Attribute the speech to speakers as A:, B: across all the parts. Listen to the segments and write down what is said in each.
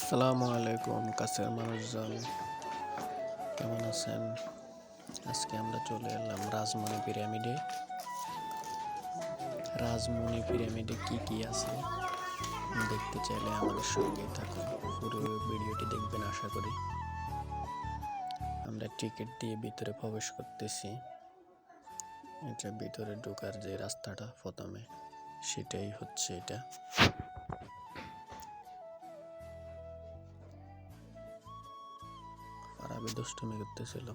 A: আসসালামু আলাইকুম, কাছের মানুষজন। কেমন আছেন? আজকে আমরা চলে এলাম রাজমণি পিরামিডে। রাজমণি পিরামিডে কি কি আছে? দেখতে চাইলে আমাদের সঙ্গে থাকুন। পুরো ভিডিওটি দেখবেন, আশা করি। আমরা টিকিট দিয়ে ভিতরে প্রবেশ করতেছি। এটা ভিতরে ঢোকার যে রাস্তাটা প্রথমে, সেটাই হচ্ছে এটা। ফারাবি দুষ্টুমি করতেছিল।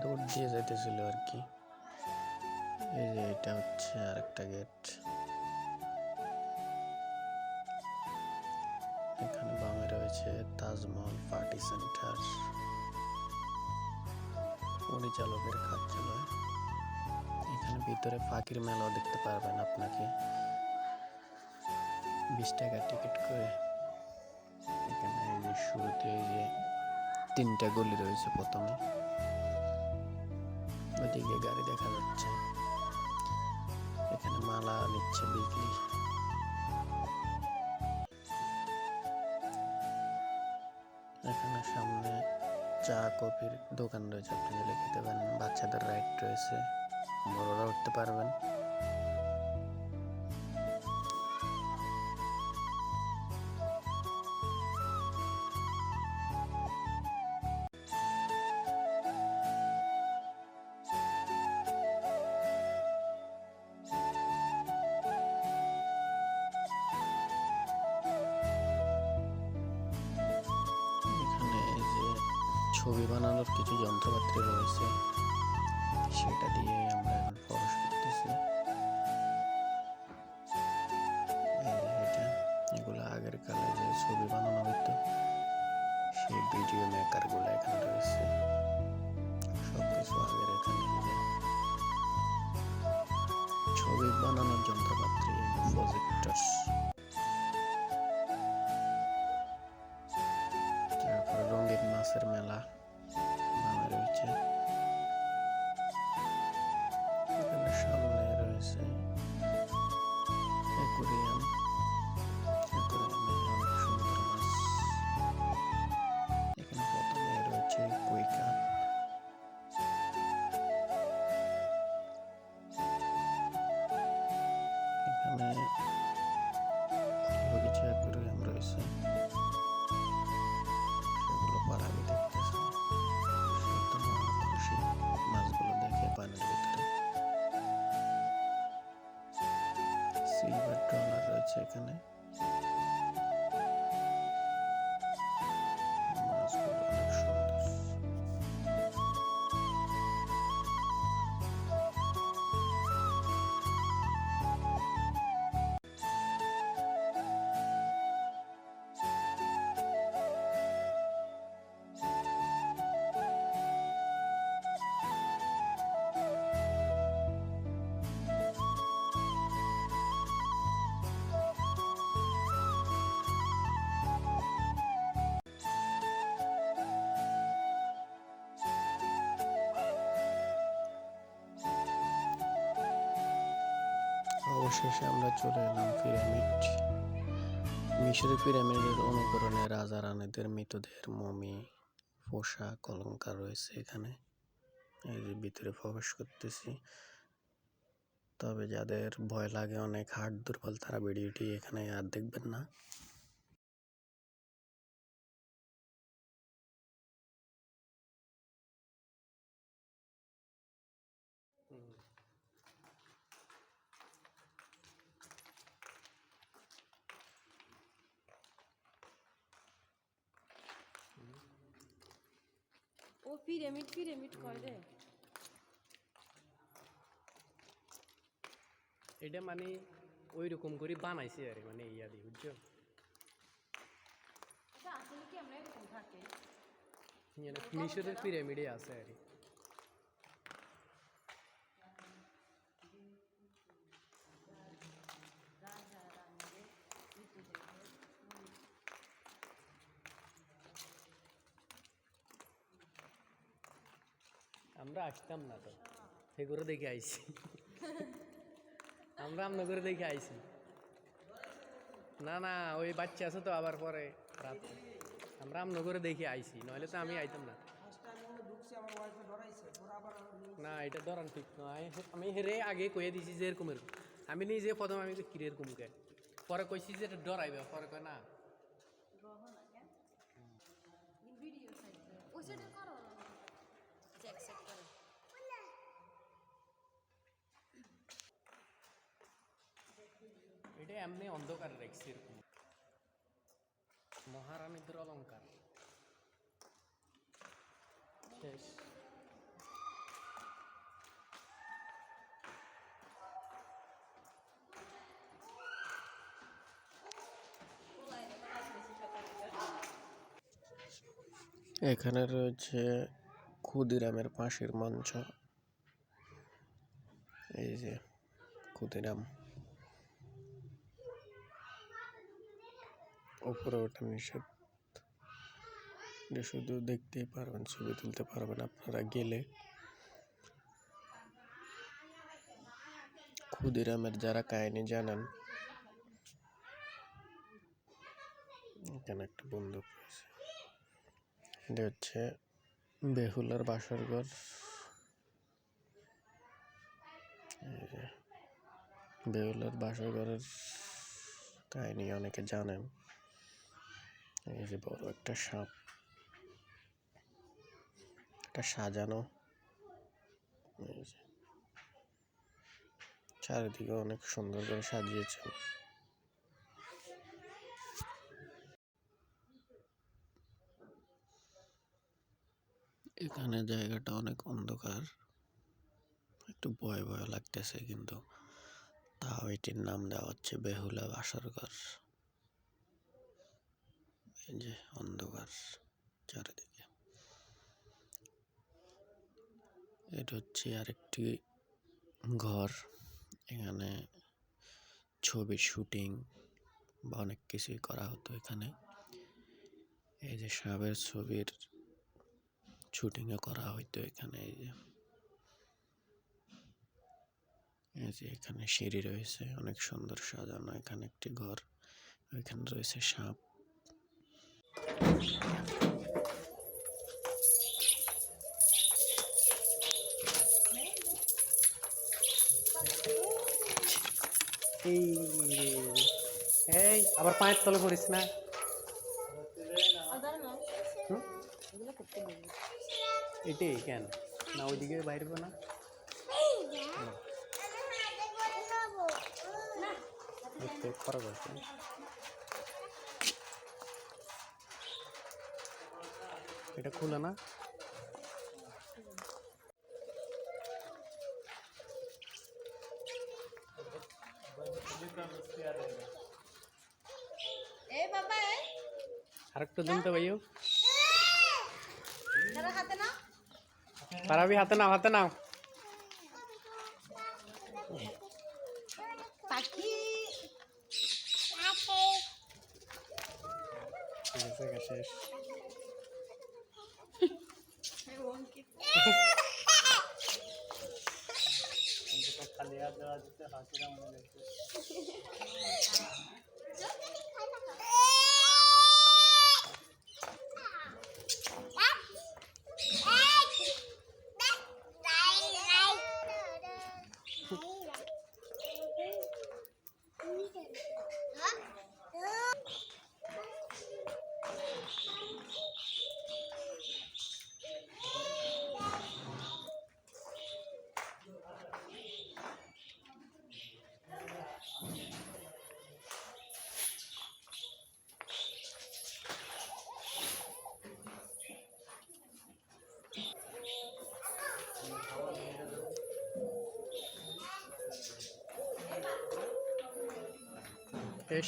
A: দৌড় দিয়ে যাইতেছিল আর কি। এই যে এটা হচ্ছে আর একটা গেট এখানে বামে রয়েছে তাজমহল পার্টি সেন্টার পরিচালকের কার্যালয়। এখানে ভিতরে ফাঁকির মেলাও দেখতে পারবেন আপনাকে। বিশ টাকা টিকিট করে। এখানে শুরুতে যে তিনটা গলি রয়েছে প্রথমে। ওদিকে গাড়ি দেখা যাচ্ছে। এখানে মালা নিচ্ছে বিক্রি। এখানে সামনে চা কফির দোকান রয়েছে। আপনি খেতে পারেন, বাচ্চাদের রাইড রয়েছে। বড়রা উঠতে পারবেন। ছবি বানানোর কিছু যন্ত্রপাতি রয়েছে, সেটা দিয়ে আমরা এখন প্রবেশ করতেছি। এগুলো আগের কালে যে ছবি বানানো হতো, সেই ভিডিও মেকারগুলো এখানে রয়েছে। সব কিছু আগের এখানে ছবি বানানোর যন্ত্রপাতি প্রজেক্টর এখানে অবশেষে আমরা চলে এলাম পিরামিড। মিশরের পিরামিডের অনুকরণে রাজা রানীদের মৃতদেহের মমি পোশাক অলঙ্কার রয়েছে এখানে। এই যে ভিতরে প্রবেশ করতেছি। তবে যাদের ভয় লাগে, অনেক হার্ট দুর্বল, তারা ভিডিওটি এখানে আর দেখবেন না।
B: ও পিরামিড পিরামিড করে রে?
C: এটা মানে ওই রকম করে বানাইছে আর মানে ইয়া দি বুঝছ?
B: এটা আসলে কি আমরা এরকম থাকে?
C: মিশরের পিরামিডে আছে আর আমরা আসতাম না তো। সেগুলো দেখে আইছি। আমরা রামনগরে দেখে আইছি। না না, ওই বাচ্চা আছে তো আবার পরে রাত্রে আমরা রামনগরে দেখে আইছি, নইলে তো আমি আইতাম না। না, এটা ধরান ঠিক নয় আমি হেরে আগে কয়ে দিছি যে এরকম এরকম। আমি নিজে প্রথম আমি কি এরকম কে পরে কইছি যে এটা ডরাইবে, পরে কয় না। এটা এমনি অন্ধকার রাখছি মহারানীদের অলঙ্কার শেষ।
A: এখানে রয়েছে ক্ষুদিরামের পাশের মঞ্চ। এই যে ক্ষুদিরাম। উপরে ওঠা নিষেধ। এটা শুধু দেখতেই পারবেন, ছবি তুলতে পারবেন আপনারা গেলে। ক্ষুদিরামের যারা কাহিনী জানেন, এখানে একটা বন্দুক রয়েছে। এটা হচ্ছে বেহুলার বাসর ঘর। বেহুলার বাসর ঘরের কাহিনী অনেকে জানেন। এই যে বড় একটা সাপ। একটা সাজানো। চারিদিকে অনেক সুন্দর করে সাজিয়েছে। এখানে জায়গাটা অনেক অন্ধকার। একটু ভয় ভয় লাগতেছে কিন্তু। তাও এটির নাম দেওয়া হচ্ছে বেহুলা বাসরঘর। এই যে অন্ধকার চারিদিকে। এটা হচ্ছে আরেকটি ঘর। এখানে ছবির শুটিং বা অনেক কিছুই করা হতো এখানে। এই যে সাবের ছবির শুটিংও করা হইতো এখানে, এই যে। এই যে এখানে সিঁড়ি রয়েছে, অনেক সুন্দর সাজানো এখানে একটি ঘর। এখানে রয়েছে সাপ।
C: এই এই আবার পায়ের তলে পড়িস না? এটাই কেন? না ওইদিকে বাইরে না। দেখতে খরা এটা খুলে না? আরেকটু দিন তো ভাইও।
B: তারা হাতে না
C: পারাবি হাতে নাও হাতে নাও।
B: পাখি।
C: ঠিক আছে গা, শেষ এই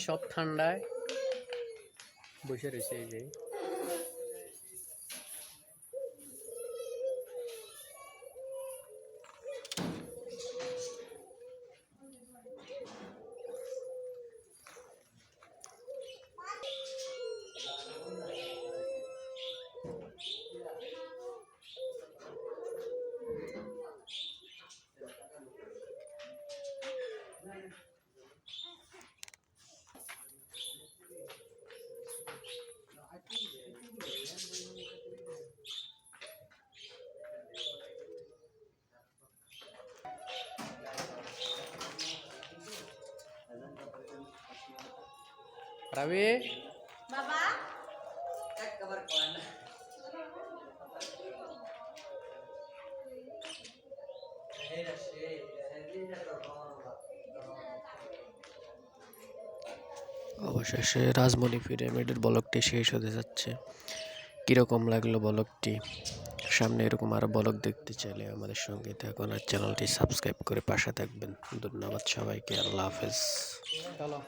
C: সব ঠান্ডায় বসে রয়েছে এই যে। রাবি
A: অবশেষে রাজমণি পিরামিডের বলকটি শেষ হতে যাচ্ছে। কীরকম লাগল বলকটি? সামনে এরকম আরও বলক দেখতে চাইলে আমাদের সঙ্গে থাকুন আর চ্যানেলটি সাবস্ক্রাইব করে পাশে থাকবেন। ধন্যবাদ সবাইকে আল্লাহ হাফেজ।
C: চলো।